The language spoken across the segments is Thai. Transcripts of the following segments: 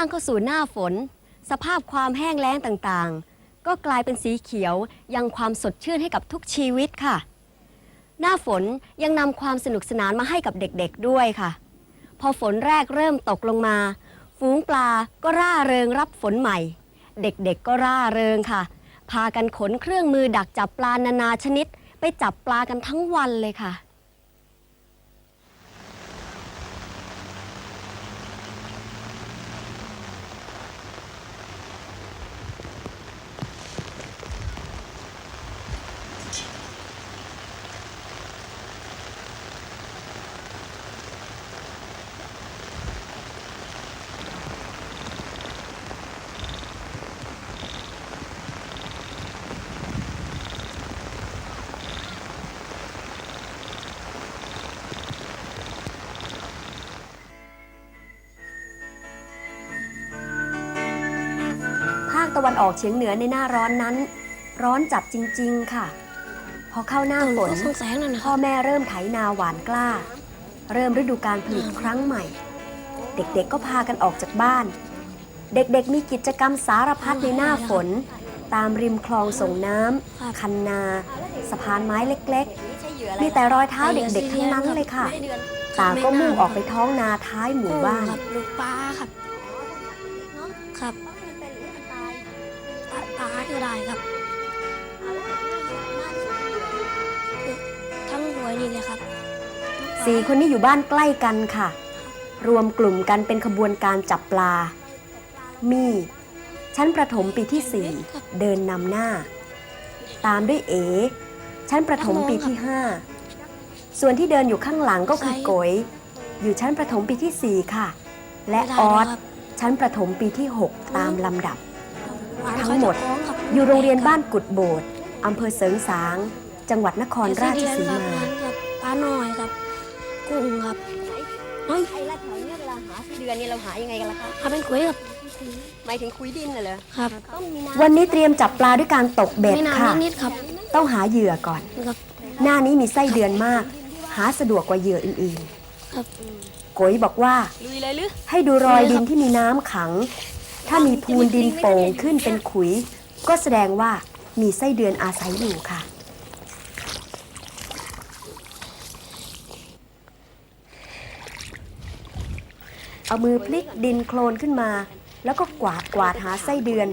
างเข้าสู่หน้าฝน สภาพความแห้งแล้งต่างๆ ก็กลายเป็นสีเขียวยังความสดชื่นให้กับทุกชีวิตค่ะ หน้าฝนยังนำความสนุกสนานมาให้กับเด็กๆด้วยค่ะ พอฝนแรกเริ่มตกลงมา ฝูงปลาก็ร่าเริงรับฝนใหม่ เด็กๆก็ร่าเริงค่ะ พากันขนเครื่องมือดักจับปลานานาชนิด ไปจับปลากันทั้งวันเลยค่ะ ตะวันออกเฉียงเหนือในหน้าร้อนนั้น ร้อนจัดจริง ๆ ค่ะ พอเข้าหน้าฝนสงแสงนั่นนะพ่อแม่เริ่มไถนาหวานกล้า เริ่มฤดูการผลิตครั้งใหม่ เด็กๆก็พากันออกจากบ้าน เด็กๆมีกิจกรรมสารพัดในหน้าฝน ตามริมคลองส่งน้ำคันนา สะพานไม้เล็กๆ มีแต่รอยเท้าเด็กๆทั้งนั้นเลยค่ะต่างก็มุ่งออกไปท้องนาท้ายหมู่บ้านครับลูกปลาครับครับปลาปลาก็ได้ครับทั้งหัวนี่เลยครับสี่คนนี้อยู่บ้านใกล้กันค่ะ รวมกลุ่มกันเป็นขบวนการจับปลา มีชั้นประถมปีที่สี่เดินนำหน้า ตามด้วยเอ ชั้นประถมปีที่ห้าส่วนที่เดินอยู่ข้างหลังก็คือโกยอยู่ชั้นประถมปีที่สี่ค่ะ และออสชั้นประถมปีที่หกตามลำดับ ทั้งหมด อยู่โรงเรียนบ้านกุดโบดอำเภอเสริงสาง จังหวัดนครราชสีมาครับปลาหน่อยครับ กุ้งครับเฮ้ยไอ้ละแถวเนี้ยเวลาหาไส้เดือนเนี่ยเราหายังไงกันล่ะคะทำเป็นกุ้ยครับหมายถึงคุยดินน่ะเหรอครับต้องมีน้ำวันนี้เตรียมจับปลาด้วยการตกเบ็ดไม่นานค่ะนิดๆครับ ต้องหาเหยื่อก่อนครับหน้านี้มีไส้เดือนมาก หาสะดวกกว่าเหยื่ออื่นครับๆโกยบอกว่าลุยเลยหรือให้ดูรอยดินที่มีน้ำขัง ถ้ามีพูนดินโป่งขึ้นเป็นขุย ก็แสดงว่ามีไส้เดือนอาศัยอยู่ค่ะ เอามือพลิกดินโคลนขึ้นมา แล้วก็กวาดกวาดหาไส้เดือน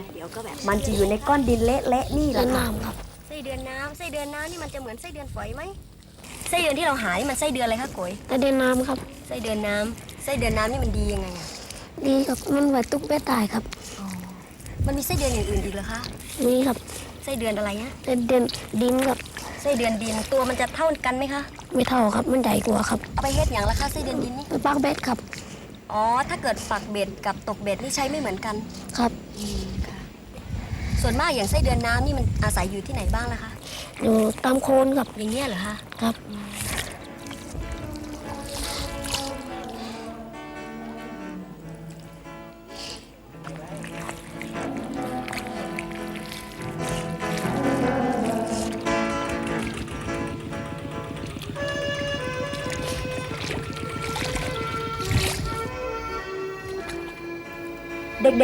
มันจะอยู่ในก้อนดินเละๆนี่แหเล่ละนค่ะน้ำครับไส้เดือนน้ำไส้เดือนน้ำนี่มันจะเหมือนไส้เดือนฝอยไหมไส้เดือนที่เราหานี่มันไส้เดือนอะไรคะโกยแต่เดินน้ำครับไส้เดือนน้ำไส้เดือนน้ำนี่มันดียังไงอะดีครับมันไว้ตุ๊กเบ็ดตายครับ มันมีไส้เดือนอย่างอื่นอีกเหรอคะนี่ครับไส้เดือนอะไรนะแต่เดินดินครับไส้เดือนดินตัวมันจะเท่ากันไหมคะไม่เท่าครับมันใหญ่กว่าครับเอาไปเฮ็ดอย่างละคะไส้เดือนดินนี่ไปปักเบ็ดครับอ๋อถ้าเกิดฝักเบ็ดกับตกเบ็ดนี่ใช้ไม่เหมือนกันครับส่วนมากอย่างไส้เดือนน้ำนี่มันอาศัยอยู่ที่ไหนบ้างล่ะคะอยู่ตามโคนครับอย่างเงี้ยเหรอคะครับ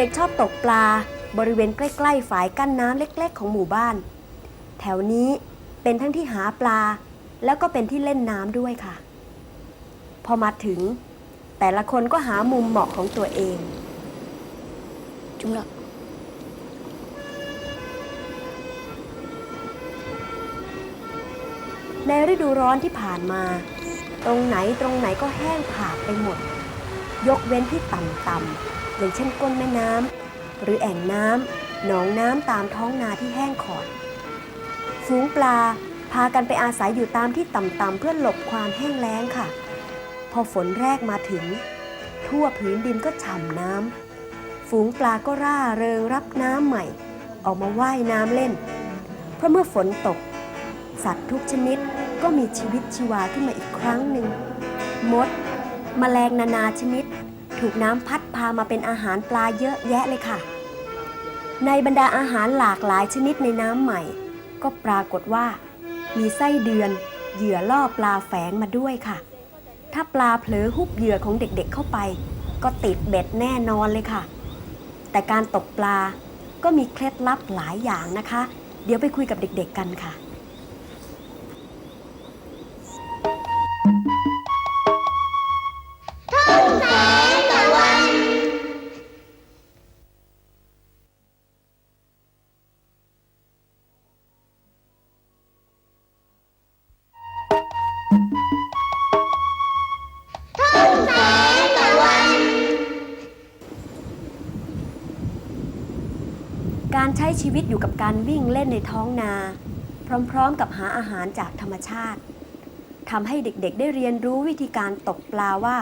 ด็กๆชอบตกปลา บริเวณใกล้ๆฝายกั้นน้ำเล็กๆ ของหมู่บ้าน แถวนี้เป็นทั้งที่หาปลา แล้วก็เป็นที่เล่นน้ำด้วยค่ะ พอมาถึง แต่ละคนก็หามุมเหมาะของตัวเอง จุ่มละในฤดูร้อนที่ผ่านมา ตรงไหนตรงไหนก็แห้งผากไปหมด ยกเว้นที่ต่ำๆ อย่างเช่นก้นแม่น้ำหรือแอ่งน้ำหนองน้ำตามท้องนาที่แห้งขอด ฝูงปลาพากันไปอาศัยอยู่ตามที่ต่ำๆเพื่อหลบความแห้งแล้งค่ะ พอฝนแรกมาถึง ทั่วพื้นดินก็ฉ่ำน้ำฝูงปลาก็ร่าเริงรับน้ำใหม่ ออกมาว่ายน้ำเล่น เพราะเมื่อฝนตก สัตว์ทุกชนิดก็มีชีวิตชีวาขึ้นมาอีกครั้งหนึ่งมดแมลงนานาชนิด ถูกน้ำพัดพามาเป็นอาหารปลาเยอะแยะเลยค่ะ ในบรรดาอาหารหลากหลายชนิดในน้ำใหม่ ก็ปรากฏว่า มีไส้เดือน เหยื่อล่อปลาแฝงมาด้วยค่ะ ถ้าปลาเผลอหุบเหยื่อของเด็กๆเเข้าไป ก็ติดเบ็ดแน่นอนเลยค่ะ แต่การตกปลาก็มีเคล็ดลับหลายอย่างนะคะ เดี๋ยวไปคุยกับเด็กๆกันค่ะ การใช้ชีวิตอยู่กับการวิ่งเล่นในท้องนา พร้อมๆกับหาอาหารจากธรรมชาติทำให้เด็กๆ ได้เรียนรู้วิธีการตกปลาว่า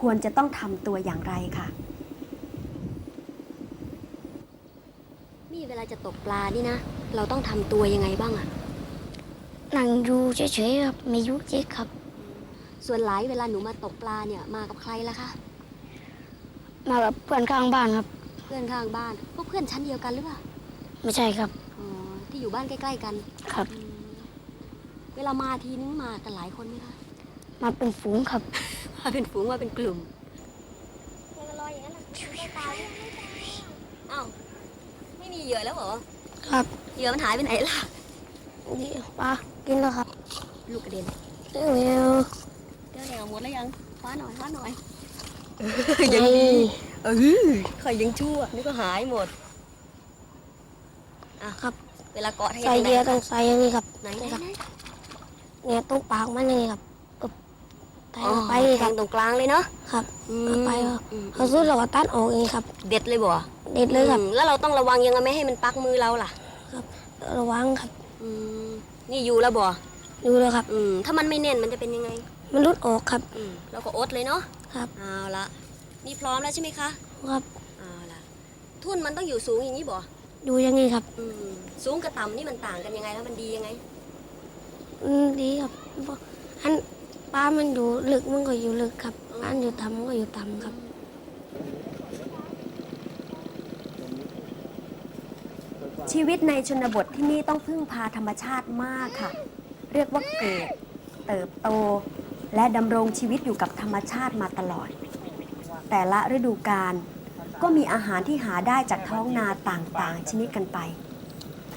ควรจะต้องทำตัวอย่างไรค่ะมีเวลาจะตกปลานี่นะ เราต้องทำตัวยังไงบ้างอะนั่งดูเฉยๆครับไม่ยุกยิกครับ ส่วนหลายเวลาหนูมาตกปลาเนี่ยมากับใครล่ะคะ มากับเพื่อนข้างบ้านครับ เพื่อนข้างบ้าน พวกเพื่อนชั้นเดียวกันหรือเปล่า ไม่ใช่ครับ อ๋อ ที่อยู่บ้านใกล้ ๆ กันครับเวลามาทีนึงมากันหลายคนไหมคะ มาเป็นฝูงครับ มาเป็นฝูงมาเป็นกลุ่มมันลอยอย่างนั้นหรือเปล่าอ้าวไม่มีเหยื่อแล้วเหรอ ครับเหยื่อมันหายไปไหนล่ะ นี่ปลากินแล้วครับลูกกระเด็นเร็วเดี๋ยวแนวหมดแล้วยังคว้าหน่อยคว้าหน่อย ๆยังดี ไเออข่อยยังชั่วนี่ก็หายหมด อะครับ เวลาเกาะใส่เยอะต้องใส่อยังไงครับไหนครับเนี่ยต้องปากมันอยังไงครับปอย่ลงไปนี่ครับตรงกลางเลยเนาะ ครับเอาไปเขาสุดเราก็ตัดออกเองครับ เด็ดเลยบ่เด็ดเลยครับแล้วเราต้องระวังยังไงไม่ให้มันปักมือเราล่ะครับระวังครับ อืมนี่อยู่แล้วบ่ยูแล้วครับ อืมถ้ามันไม่แน่นมันจะเป็นยังไง มันรุดออกครับ อืมเราก็อดเลยเนาะครับ เอาละ นี่พร้อมแล้วใช่ไหมคะครับเอาล่ะทุ่นมันต้องอยู่สูงอย่างนี้บ่ดูยังไงครับอืมสูงกับต่ำนี่มันต่างกันยังไงแล้วมันดียังไง อืมดีครับอันป้ามันอยู่ลึกมันก็อยู่ลึกครับอันอยู่ต่ำมันก็อยู่ต่ำครับ ชีวิตในชนบทที่นี่ต้องพึ่งพาธรรมชาติมากค่ะ เรียกว่าเกิด เติบโต และดำรงชีวิตอยู่กับธรรมชาติมาตลอด แต่ละฤดูกาลก็มีอาหารที่หาได้จากท้องนาต่างๆ ชนิดกันไป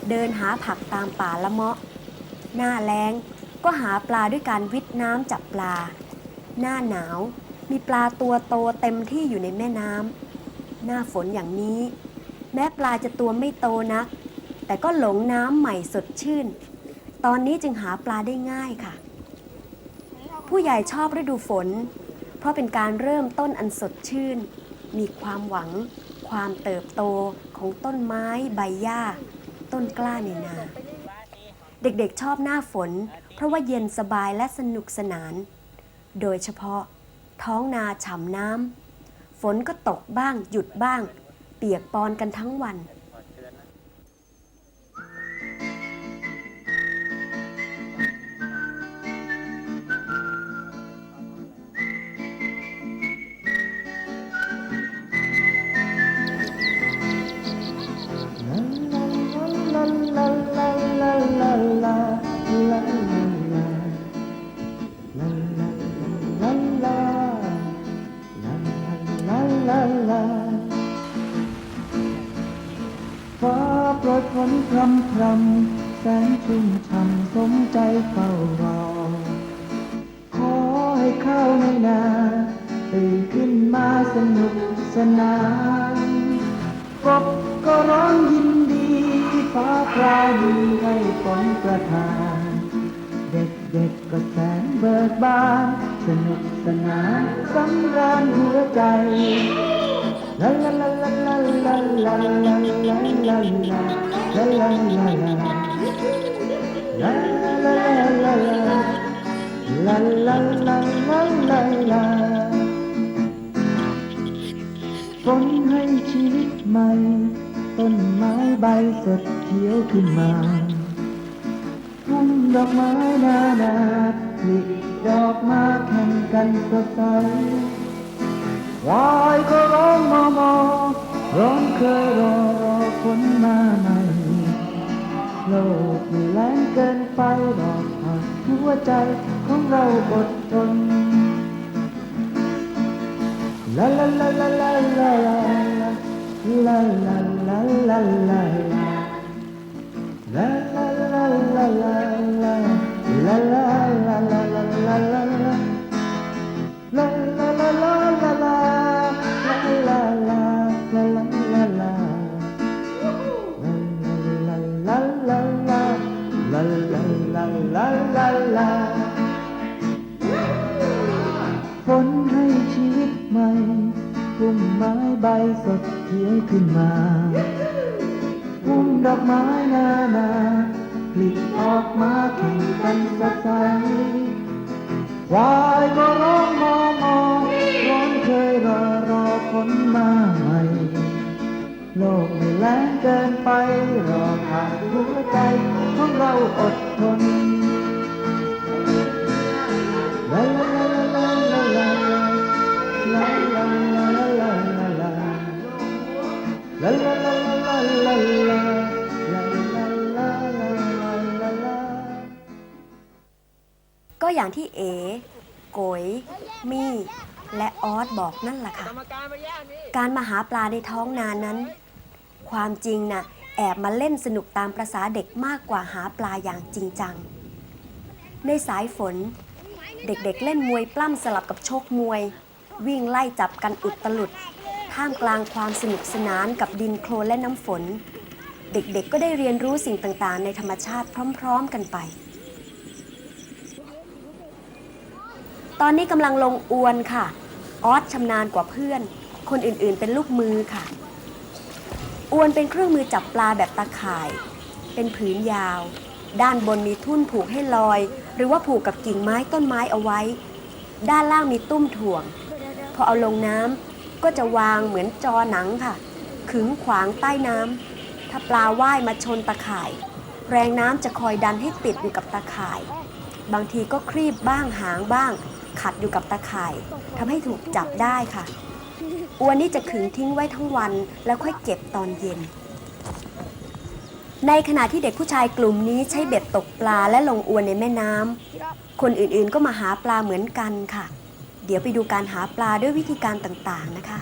เดินหาผักตามป่าละเมาะ หน้าแรงก็หาปลาด้วยการวิทน้ำจับปลา หน้าหนาวมีปลาตัวโตเต็มที่อยู่ในแม่น้ำหน้าฝนอย่างนี้ แม้ปลาจะตัวไม่โตนัก แต่ก็หลงน้ำใหม่สดชื่น ตอนนี้จึงหาปลาได้ง่ายค่ะ ผู้ใหญ่ชอบฤดูฝน เพราะเป็นการเริ่มต้นอันสดชื่น มีความหวัง ความเติบโตของต้นไม้ใบหญ้า ต้นกล้าในนา เด็กๆชอบหน้าฝน เพราะว่าเย็นสบายและสนุกสนาน โดยเฉพาะ ท้องนาฉ่ำน้ำฝนก็ตกบ้างหยุดบ้าง เปียกปอนกันทั้งวัน พรำพรำแสงชุ่มช่ำสมใจเฝ้ารอ ขอให้ข้าวในนาตื่นขึ้นมาสนุกสนานกบก็ร้องยินดี ฟ้าพราดีให้ฝนประทาน เด็กเด็กก็แสนเบิกบาน สนุกสนานสำราญหัวใจ ลาลาลา ฝนให้ชีวิตใหม่ ต้นไม้ใบสดเขียวขึ้นมาทุ่งดอกไม้นานาผลิดอกมาแข่งกันสดใสวายก็ร้องมอมอ ร้อนเคยรอรอฝนมาใหม่โลกมันแรงเกินไปหรอกหากหัวใจของเราอดทนลาลาลาลาลาลาลาลาลาลา สดเขียวขึ้นมาพุ่มดอกไม้นานาผลิออกมาแข่งกันสดใสควายก็ร้องมองมองร้อนเคยรอรอคนมาใหม่ โลกไม่แรงเกินไป รอผ่านหัวใจของเราอดทน ก็อย่างที่เอ๋โกยมี่ และออสบอกนั่นแหละค่ะ การมาหาปลาในท้องนานั้น ความจริงน่ะแอบมาเล่นสนุกตามประษาเด็กมากกว่าหาปลาอย่างจริงจัง ในสายฝน เด็กๆเล่นมวยปล้ำสลับกับโชคมวย วิ่งไล่จับกันอุดตลุด ท่ามกลางความสนุกสนานกับดินโคลนและน้ำฝน เด็กๆก็ได้เรียนรู้สิ่งต่างๆ ในธรรมชาติพร้อมๆกันไป ตอนนี้กำลังลงอวนค่ะ ออสชำนาญกว่าเพื่อน คนอื่นๆ เป็นลูกมือค่ะ อวนเป็นเครื่องมือจับปลาแบบตาข่าย เป็นผืนยาว ด้านบนมีทุ่นผูกให้ลอย หรือว่าผูกกับกิ่งไม้ต้นไม้เอาไว้ ด้านล่างมีตุ้มถ่วง พอเอาลงน้ำ ก็จะวางเหมือนจอหนังค่ะ ขึงขวางใต้น้ำถ้าปลาว่ายมาชนตะข่าย แรงน้ำจะคอยดันให้ติดอยู่กับตะข่าย บางทีก็ครีบบ้างหางบ้าง ขัดอยู่กับตะข่ายทำให้ถูกจับได้ค่ะอวนนี้จะขึงทิ้งไว้ทั้งวันแล้วค่อยเก็บตอนเย็น ในขณะที่เด็กผู้ชายกลุ่มนี้ใช้เบ็ดตกปลาและลงอวนในแม่น้ำคนอื่นๆก็มาหาปลาเหมือนกันค่ะ เดี๋ยวไปดูการหาปลาด้วยวิธีการต่างๆนะคะ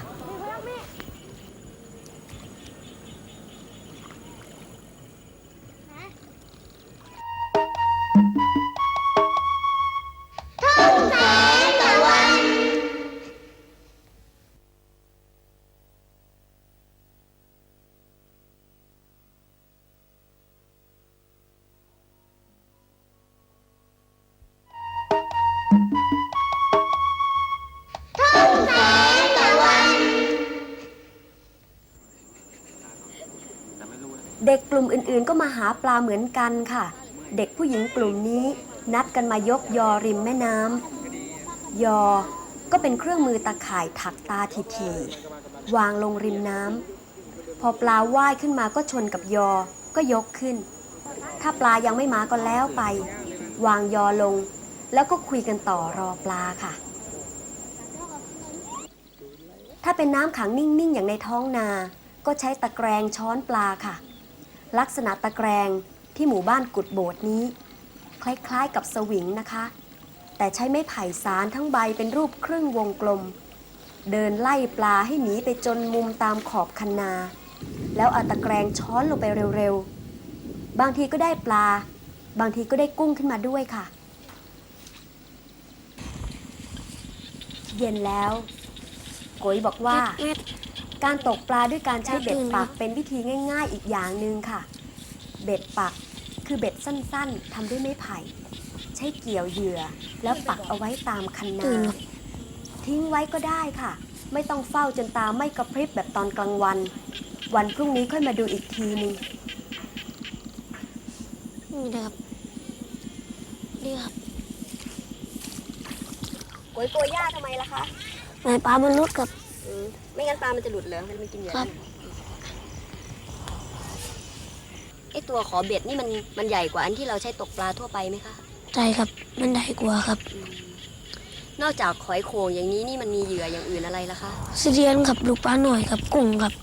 เด็กกลุ่มอื่นๆ ก็มาหาปลาเหมือนกันค่ะ เด็กผู้หญิงกลุ่มนี้นัดกันมายกยอริมแม่น้ำยอ ก็เป็นเครื่องมือตะข่ายถักตาทีๆวางลงริมน้ำพอปลาว่ายขึ้นมาก็ชนกับยอก็ยกขึ้น ถ้าปลายังไม่มาก็แล้วไป วางยอลง แล้วก็คุยกันต่อรอปลาค่ะ ถ้าเป็นน้ำขังนิ่งๆ อย่างในท้องนา ก็ใช้ตะแกรงช้อนปลาค่ะ ลักษณะตะแกรงที่หมู่บ้านกุดโบดนี้ คล้ายๆกับสวิงนะคะ แต่ใช้ไม้ไผ่สารทั้งใบเป็นรูปครึ่งวงกลม เดินไล่ปลาให้หนีไปจนมุมตามขอบคันนา แล้วเอาตะแกรงช้อนลงไปเร็วๆ บางทีก็ได้ปลา บางทีก็ได้กุ้งขึ้นมาด้วยค่ะ เย็นแล้ว โกยบอกว่า การตกปลาด้วยการใช้เบ็ดปักเป็นวิธีง่าย ๆ อีกอย่างหนึ่งค่ะ เบ็ดปักคือเบ็ดสั้นๆทำด้วยไม้ไผ่ ใช้เกี่ยวเหยื่อ แล้วปักเอาไว้ตามคันนาตื่นครับทิ้งไว้ก็ได้ค่ะ ไม่ต้องเฝ้าจนตาไม่กระพริบแบบตอนกลางวัน วันพรุ่งนี้ค่อยมาดูอีกทีนึงนี่นะครับนี่ครับโกยตัวย่าทำไมล่ะคะแม่ปลามันรุดกับ ไม่งั้นปลามันจะหลุดเหรอมันไม่กินเหยื่อครับ ไอตัวขอเบ็ดนี่มันมันใหญ่กว่าอันที่เราใช้ตกปลาทั่วไปไหมคะใจครับ มันใหญ่กว่าครับนอกจากหอยโข่งอย่างนี้นี่มันมีเหยื่ออย่างอื่นอะไรล่ะคะเสียนครับลูกปลาหน่อยครับกุ้งครับ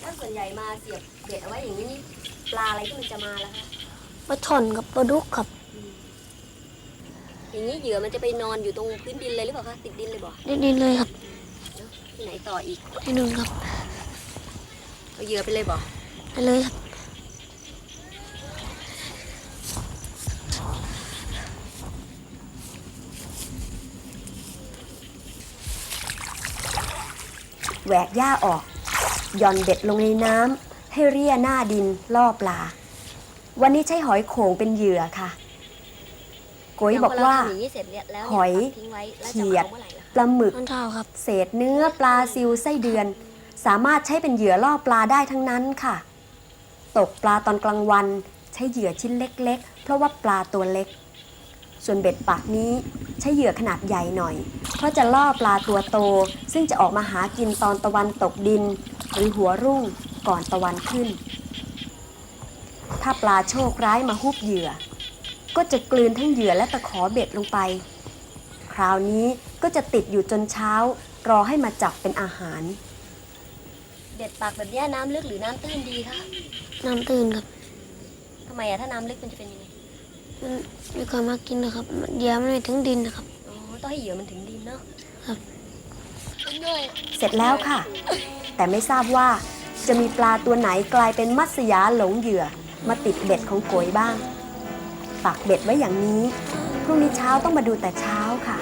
แล้วส่วนใหญ่มาเสียบเบ็ดเอาไว้อย่างนี้นี่ปลาอะไรที่มันจะมาล่ะคะปลาช่อนกับปลาดุกครับอย่างนี้เหยื่อมันจะไปนอนอยู่ตรงพื้นดินเลยหรือเปล่าคะติดดินเลยบ่ได้ดินเลยครับอที่ไหน ต่ออีกที่หนึ่งครับเอาเหยื่อไปเลยบอกไปเลยครับแหวกหญ้าออกหย่อนเบ็ดลงในน้ำให้เรียหน้าดินล่อปลา วันนี้ใช้หอยโขงเป็นเหยื่อค่ะ โกยบอกว่าย่งเรทำอย่างนี้เสร็จแล้วเนี่ยหอยปักทิ้งไว้แล้วจะเขียดอามื่อไหร่ล่ะปลาหมึกตอนเช้าครับเศษเนื้อปลาซิวไส้เดือน สามารถใช้เป็นเหยื่อล่อปลาได้ทั้งนั้นค่ะ ตกปลาตอนกลางวันใช้เหยื่อชิ้นเล็ก ๆ เพราะว่าปลาตัวเล็ก ส่วนเบ็ดปากนี้ใช้เหยื่อขนาดใหญ่หน่อย เพราะจะล่อปลาตัวโต ซึ่งจะออกมาหากินตอนตะวันตกดิน หรือหัวรุ่งก่อนตะวันขึ้น ถ้าปลาโชคร้ายมาฮุบเหยื่อ ก็จะกลืนทั้งเหยื่อและตะขอเบ็ดลงไป คราวนี้ก็จะติดอยู่จนเช้า รอให้มาจับเป็นอาหารเด็ดปากแบบเนี้ยน้ำลึกหรือน้ำตื้นดีคะน้ำตื่นครับทำไมอะถ้าน้ำลึกมันจะเป็นยังไง มันไม่ค่อยมากินนะครับเดี๋ยวมันไม่ถึงดินนะครับ อ๋อ ต้องให้เหยื่อมันถึงดินเนาะครับด้วย เสร็จแล้วค่ะ แต่ไม่ทราบว่าจะมีปลาตัวไหนกลายเป็นมัตสยาหลงเหยื่อ มาติดเบ็ดของโกยบ้าง ปักเบ็ดไว้อย่างนี้ พรุ่งนี้เช้าต้องมาดูแต่เช้าค่ะ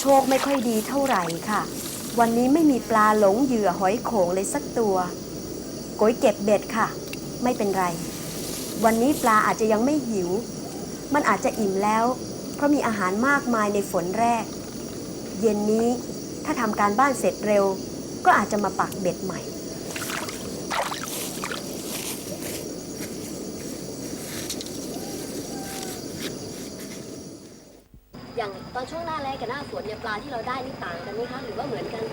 โชคไม่ค่อยดีเท่าไหร่ค่ะ วันนี้ไม่มีปลาหลงเหยื่อหอยโขงเลยสักตัวโกยเก็บเบ็ดค่ะ ไม่เป็นไร วันนี้ปลาอาจจะยังไม่หิว มันอาจจะอิ่มแล้ว เพราะมีอาหารมากมายในฝนแรก เย็นนี้ถ้าทำการบ้านเสร็จเร็ว ก็อาจจะมาปักเบ็ดใหม่ อย่างตอนช่วงหน้าแล้งกับหน้าฝนเนี่ยปลาที่เราได้นี่ต่างกันไหมคะหรือว่าเหมือนกัน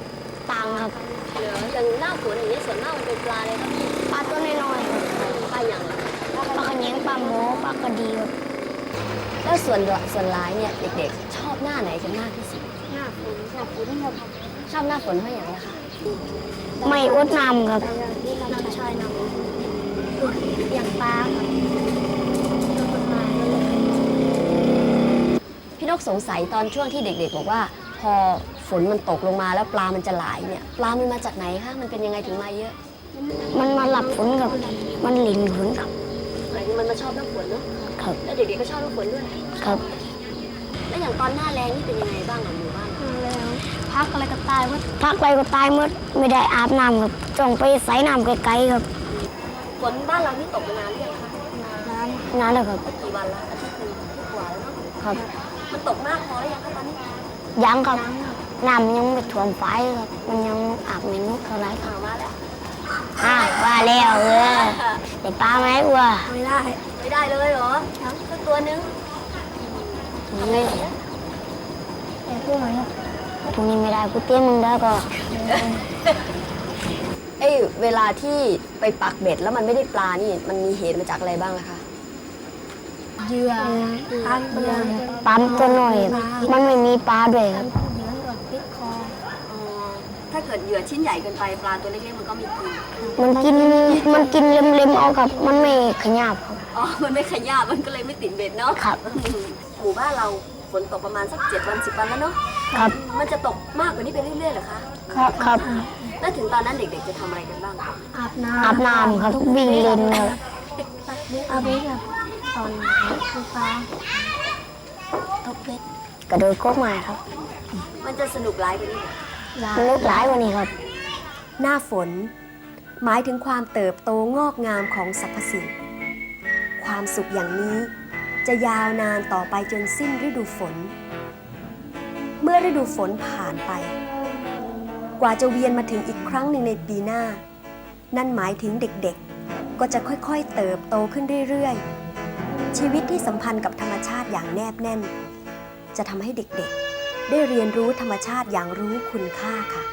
ตังครับเหลืออย่างหน้าฝนอย่างนี้ยส่วนมากมันเป็นปลาอะไรครับพี่ปลาตัวน้อยๆครับปลาอย่างปลาขะแยงปลาหมอปลากระดีครับ แล้วส่วนส่วนร้ายเนี่ยเด็กๆ ชอบหน้าไหนกันมากที่สุด หน้าฝนหน้าฝนครับชอบหน้าฝนเพราะอย่างไรคะไม่อดน้ำครับน้ำชายน้อย่างปลาครับพี่นกสงสัยตอนช่วงที่เด็ก ๆ บอกว่า พอฝนมันตกลงมาแล้วปลามันจะหลายเนี่ยปลามันมาจากไหนคะมันเป็นยังไงถึงมาเยอะ มันมาหลับฝนครับ มันหลินฝนครับหมายถึงมันมาชอบน้ำฝนเนาะ ครับ แล้วเด็กๆก็ชอบน้ำฝนด้วย ครับ แล้วอย่างตอนหน้าแรงนี่เป็นยังไงบ้างของหมู่บ้านเราพักอะไรก็ตายหมดพักอะไรก็ตายหมดไม่ได้อาบน้ำครับต้องไปใส่น้ำไกลๆครับฝนบ้านเรานี่ตกมานานหรือยังคะนานแล้วครับกี่วันละอาทิตย์หนึ่งอาทิตย์กว่าแล้วเนาะครับ มันตกมากพอแล้วยังคะตอนนี้ยังครับน้ำยังไม่ท่วมไฟครับ มันยังอาบไม่นุกเท่าไหรครับอ่ามาแล้วอ่าว่าแล้วเออแต่ปลาไหมวัวไม่ได้ ไม่ได้เลยเหรอ สักตัวนึงนี่พรุ่งนี้ไม่ได้กูเตี้ยมึงได้ก็เอ้ยเวลาที่ไปปักเบ็ดแล้วมันไม่ได้ปลานี่ มันมีเหตุมาจากอะไรบ้างล่ะคะเหยื่อปั๊มตัวหน่อย มันไม่มีปลาด้วยครับอ๋อถ้าเกิดเหยื่อชิ้นใหญ่เกินไปปลาตัวเล็กๆมันก็ไมีกิน มันกินมันกินเล็มๆเอาครับ มันไม่ขยับครับ อ๋อ มันไม่ขยับมันก็เลยไม่ติดเบ็ดเนาะครับ หมู่บ้านเราฝนตกประมาณสักเจ็ดวันสิบวันแล้วเนาะครับ มันจะตกมากกว่านี้ไปเรื่อยๆเหรอคะครับครับแล้วถึงตอนนั้นเด็กๆจะทำอะไรกันบ้างคะอาบน้ำครับวิ่งเล่นครับอาบน้ำตอนคือปลาตกเบ็ดกระโดดโก๊กมาครับมันจะสนุกร้ายกว่านี้เหรอมันลุกหลายกวันนี้ครับ หน้าฝน หมายถึงความเติบโตงอกงามของสรรพสิ่ง ความสุขอย่างนี้ จะยาวนานต่อไปจนสิ้นฤดูฝน เมื่อฤดูฝนผ่านไป กว่าจะเวียนมาถึงอีกครั้งหนึ่งในปีหน้า นั่นหมายถึงเด็กๆ ก็จะค่อยๆเติบโตขึ้นเรื่อยๆ ชีวิตที่สัมพันธ์กับธรรมชาติอย่างแนบแน่น จะทำให้เด็กๆ ได้เรียนรู้ธรรมชาติอย่างรู้คุณค่าค่ะ